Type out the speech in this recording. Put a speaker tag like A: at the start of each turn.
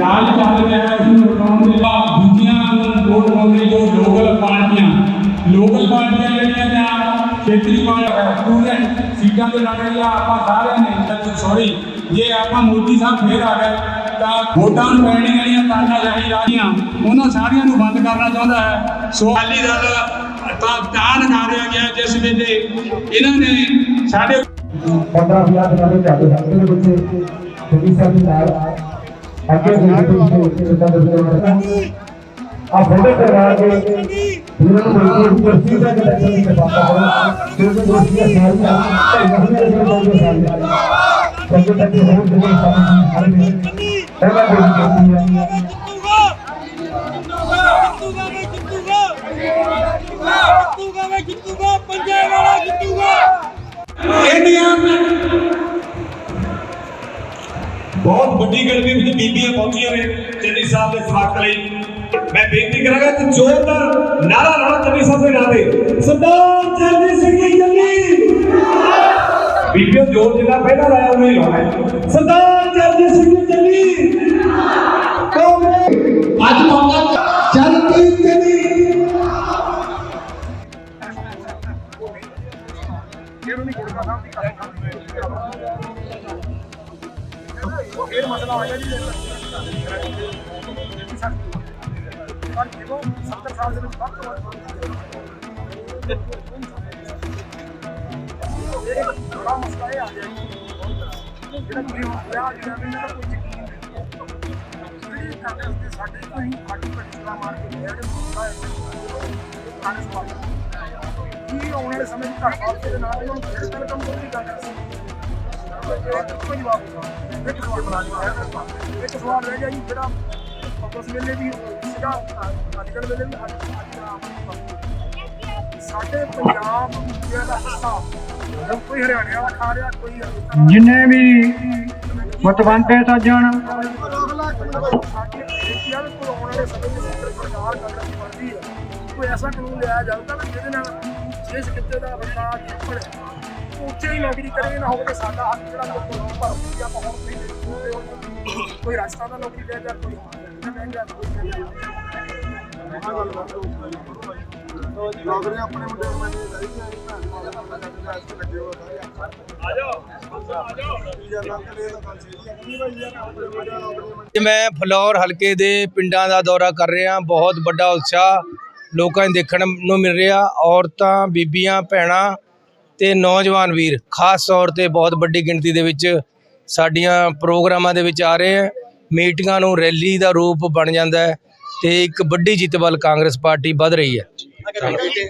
A: ਰਾਜ ਚੱਲ ਰਿਹਾ ਹੈ ਉਸ ਨੂੰ ਹਟਾਉਣ ਦੇ ਬਾਅਦ ਦੂਜੀਆਂ ਨੂੰ ਵੋਟ ਪਾਉਂਦੇ ਜੋ ਲੋਕਲ ਪਾਰਟੀਆਂ ਲੋਕਲ ਪਾਰਟੀਆਂ ਜਿਹੜੀਆਂ ਜਾਂ ਖੇਤਰੀ ਪਾਰਟੀਆਂ ਸਟੂਡੈਂਟ ਸੀਟਾਂ ਤੇ ਲੜ ਰਹੀਆਂ ਆਪਾਂ ਸਾਰਿਆਂ ਨੇ ਸੌਰੀ ਜੇ ਆਪਾਂ ਮੋਦੀ ਸਾਹਿਬ ਫੇਰ ਆ ਗਏ, ਤਾਂ ਵੋਟਾਂ ਨੂੰ ਪੈਣੀ ਵਾਲੀਆਂ ਤਾਨਾਸ਼ਾਹੀ ਰਾਹੀਆਂ ਉਹਨਾਂ ਸਾਰੀਆਂ ਨੂੰ ਬੰਦ ਕਰਨਾ ਚਾਹੁੰਦਾ ਹੈ। ਸੋ ਅਕਾਲੀ ਦਲ ਤਾਂ ਤਾਂ ਲਗਾ ਰਿਹਾ ਗਿਆ ਜਿਸ ਵੇਲੇ ਇਹਨਾਂ ਨੇ ਸਾਡੇ
B: 15000 ਦਿਨਾਂ ਦੇ ਚੱਲ ਸਕਦੇ ਬੱਚੇ ਜਿਹੜੀ ਸਾਡੀ ਨਾਲ ਅੱਗੇ ਜਿਹੜੇ ਜਿੱਦਾਂ ਦੱਸਦੇ ਆ ਫੋਟੋ ਕਰਵਾ ਕੇ ਇਹਨਾਂ ਨੂੰ ਬੇਟੀ ਕੁਰਸੀ ਦਾ ਕਨੈਕਸ਼ਨ ਨਹੀਂ ਕਰਵਾਤਾ ਹੋਣਾ ਕਿਉਂਕਿ ਦੋਸਤੀਆਂ ਸਾਰੀਆਂ ਢਾਈਆਂ ਦੇ ਕੋਲ ਸਾਰੀਆਂ ਕਿਉਂਕਿ ਤੱਕ ਹੋਰ ਜਿਹੜੇ ਸਾਨੂੰ ਹਰ ਨੇ ਇਹਨਾਂ ਦੇ ਕੀਤੀ ਹੈ
C: ਜਿੱਤੂਗਾ ਵੇ ਵੇ ਜਿੱਤੂਗਾ ਪੰਜਾਬ ਵਾਲਾ ਜਿੱਤੂਗਾ।
A: ਇੰਡੀਆ ਬਹੁਤ ਵੱਡੀ ਗਿਣਤੀ ਵਿੱਚ ਬੀਬੀਆਂ ਪਹੁੰਚੀਆਂ ਨੇ ਚੰਨੀ ਸਾਹਿਬ ਦੇ ਸਵਾਗਤ ਲਈ ਮੈਂ ਬੇਨਤੀ ਕਰਾਂਗਾ ਕਿ ਜ਼ੋਰਦਾਰ ਨਾਰਾ ਲਾਣਾ ਚੰਨੀ ਸਾਹਿਬ ਦੇ ਨਾਂ ਤੇ ਸਰਦਾਰ ਚਰਨਜੀਤ ਸਿੰਘ ਜੀ ਚੰਨੀ ਬੀਬੀਆਂ ਜੋਰ ਜਿੰਨਾ ਪਹਿਲਾਂ ਲਾਇਆ ਉਹਨੇ ਹੀ ਲਾਉਣਾ ਹੈ। ਸਰਦਾਰ ਚਰਨਜੀਤ ਸਿੰਘ ਜੀ ਚੰਨੀ ਕਾਂਗਰਸ ਅੱਜ ਮੌਕਾ ਚਰਨਜੀਤ ਚੰਨੀ
D: ਇਹ ਮਸਲਾ ਹੋਇਆ ਜੀ ਪਰ ਜਦੋਂ 70 ਸਾਲ ਦੇ ਵਿੱਚ ਵੱਧ ਤੋਂ ਵੱਧ ਇਹ ਬੜਾ ਮਸਲਾ ਇਹ ਆ ਗਿਆ ਜੀ ਜਿਹੜਾ ਤੁਸੀਂ ਹੋਇਆ ਜਿਹੜਾ ਵੀ ਇਹਨਾਂ ਦਾ ਕੋਈ ਯਕੀਨ ਨਹੀਂ ਜਿਹੜੀ ਕਾਂਗਰਸ ਦੇ ਸਾਡੇ ਕੋਈ ਪਾਰਟੀ ਪਟਿਸਲਾ ਮਾਰ ਕੇ ਗਿਆ ਜਿਹੜਾ ਮਸਲਾ ਹੈ ਕਾਂਗਰਸ ਪਾਰਟੀ ਕੀ ਆਉਣ ਵਾਲੇ ਸਮੇਂ ਵਿੱਚ ਘਰ ਪਾਸੇ ਦੇ ਨਾਲ ਇਹਨਾਂ ਨੂੰ ਫਿਰ ਗੱਲ ਕੰਮ ਕਰਨੀ ਕਾਂਗਰਸ ਕੋਈ ਜਵਾਬ ਨਹੀਂ ਇੱਕ ਸਵਾਲ ਬਣਾ ਲਿਆ ਇੱਕ ਸਵਾਲ ਰਹਿ ਗਿਆ ਜੀ ਜਿਹੜਾ ਉਸ ਵੇਲੇ ਵੀ ਸੀਗਾ ਅੱਜ ਕੱਲ੍ਹ ਵੇਲੇ ਵੀ ਅੱਜ ਅੱਜ ਸਾਡੇ ਪੰਜਾਬ ਦੇ ਦਾ ਹਿੱਸਾ ਕੋਈ ਹਰਿਆਣੇ ਵਾਲਾ ਖਾ ਰਿਹਾ ਕੋਈ
B: ਜਿੰਨੇ ਵੀ ਮਤਵੰਤੇ ਸੱਜਣ
D: ਸਾਡੇ ਏਸ਼ੀਆ ਦੇ ਕੋਲ ਆਉਣ ਵਾਲੇ ਸਮੇਂ ਵਿੱਚ ਕੇਂਦਰ ਸਰਕਾਰ ਕਾਂਗਰਸ ਪਾਰਟੀ ਹੈ ਕੋਈ ਐਸਾ ਕਾਨੂੰਨ ਲਿਆ ਜਾਊਗਾ ਨਾ ਜਿਹਦੇ ਨਾਲ ਜਿਸ ਕਿਤੇ ਦਾ ਬੰਦਾ ਜਿੱਪੜ ਉੱਚੇ ਹੀ ਨੌਕਰੀ ਕਰੇ ਨਾ ਹੋਵੇ ਤੇ ਸਾਡਾ ਹੱਕ ਜਿਹੜਾ ਲੋਕਾਂ ਨੂੰ ਭਰ ਵੀ ਆਪਾਂ ਹੁਣ ਨਹੀਂ ਦੇ ਸਕਦੇ ਕੋਈ ਰਾਜਸਥਾਨ ਦਾ ਨੌਕਰੀ ਲੈ ਜਾ ਕੋਈ
E: ਨੌਕਰੀਆਂ ਆਪਣੇ ਮੁੰਡੇ ਨੂੰ ਮੈਨੂੰ ਚਾਹੀਦੀਆਂ ਦਾ ਆ ਜਾਓ
F: ਮੈਂ ਫਲੌਰ ਹਲਕੇ ਦੇ ਪਿੰਡਾਂ ਦਾ ਦੌਰਾ ਕਰ ਰਿਹਾ ਬਹੁਤ ਵੱਡਾ ਉਤਸ਼ਾਹ ਲੋਕਾਂ ਨੂੰ ਦੇਖਣ ਨੂੰ ਮਿਲ ਰਿਹਾ। ਔਰਤਾਂ ਬੀਬੀਆਂ ਭੈਣਾਂ ਤੇ ਨੌਜਵਾਨ ਵੀਰ, ਖਾਸ ਤੌਰ ਤੇ ਬਹੁਤ ਵੱਡੀ ਗਿਣਤੀ ਦੇ ਵਿੱਚ ਸਾਡੀਆਂ ਪ੍ਰੋਗਰਾਮਾਂ ਦੇ ਵਿੱਚ ਆ ਰਹੇ ਹੈ ਮੀਟਿੰਗਾਂ ਨੂੰ ਰੈਲੀ ਦਾ ਰੂਪ ਬਣ ਜਾਂਦਾ ਹੈ ਤੇ ਇੱਕ ਵੱਡੀ ਜਿੱਤ ਵੱਲ ਕਾਂਗਰਸ ਪਾਰਟੀ ਵੱਧ ਰਹੀ ਹੈ।